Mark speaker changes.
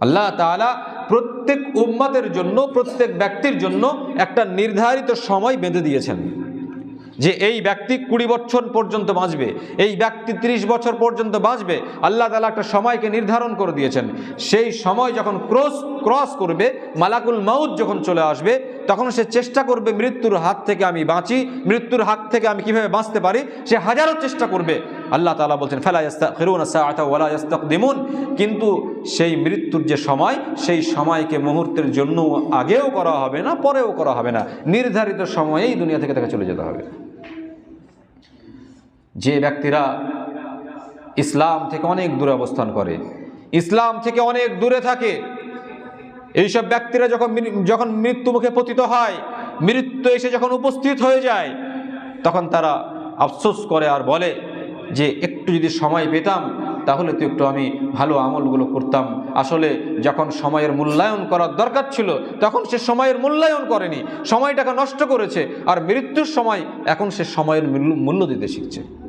Speaker 1: আল্লাহ তাআলা প্রত্যেক উম্মাতের জন্য, প্রত্যেক ব্যক্তির জন্য একটা নির্ধারিত সময় বেঁধে দিয়েছেন। যে এই ব্যক্তি কুড়ি বছর পর্যন্ত বাঁচবে, এই ব্যক্তি ত্রিশ বছর পর্যন্ত বাঁচবে, আল্লাহ তালা একটা সময়কে নির্ধারণ করে দিয়েছেন। সেই সময় যখন ক্রস ক্রস করবে, মালাকুল মাউদ যখন চলে আসবে, তখন সে চেষ্টা করবে, মৃত্যুর হাত থেকে আমি বাঁচি, মৃত্যুর হাত থেকে আমি কীভাবে বাঁচতে পারি, সে হাজারো চেষ্টা করবে। আল্লাহ তালা বলছেন, ফেলা দিমুন কিন্তু সেই মৃত্যুর যে সময়, সেই সময়কে মুহূর্তের জন্য আগেও করা হবে না, পরেও করা হবে না। নির্ধারিত সময়েই দুনিয়া থেকে তাকে চলে যেতে হবে। যে ব্যক্তিরা ইসলাম থেকে অনেক দূরে অবস্থান করে, ইসলাম থেকে অনেক দূরে থাকে, এইসব ব্যক্তিরা যখন যখন মৃত্যু মুখে পতিত হয়, মৃত্যু এসে যখন উপস্থিত হয়ে যায়, তখন তারা আফসোস করে আর বলে যে একটু যদি সময় পেতাম, তাহলে তো একটু আমি ভালো আমলগুলো করতাম। আসলে যখন সময়ের মূল্যায়ন করার দরকার ছিল, তখন সে সময়ের মূল্যায়ন করেনি। সময়টাকে নষ্ট করেছে, আর মৃত্যুর সময় এখন সে সময়ের মূল্য- দিতে শিখছে।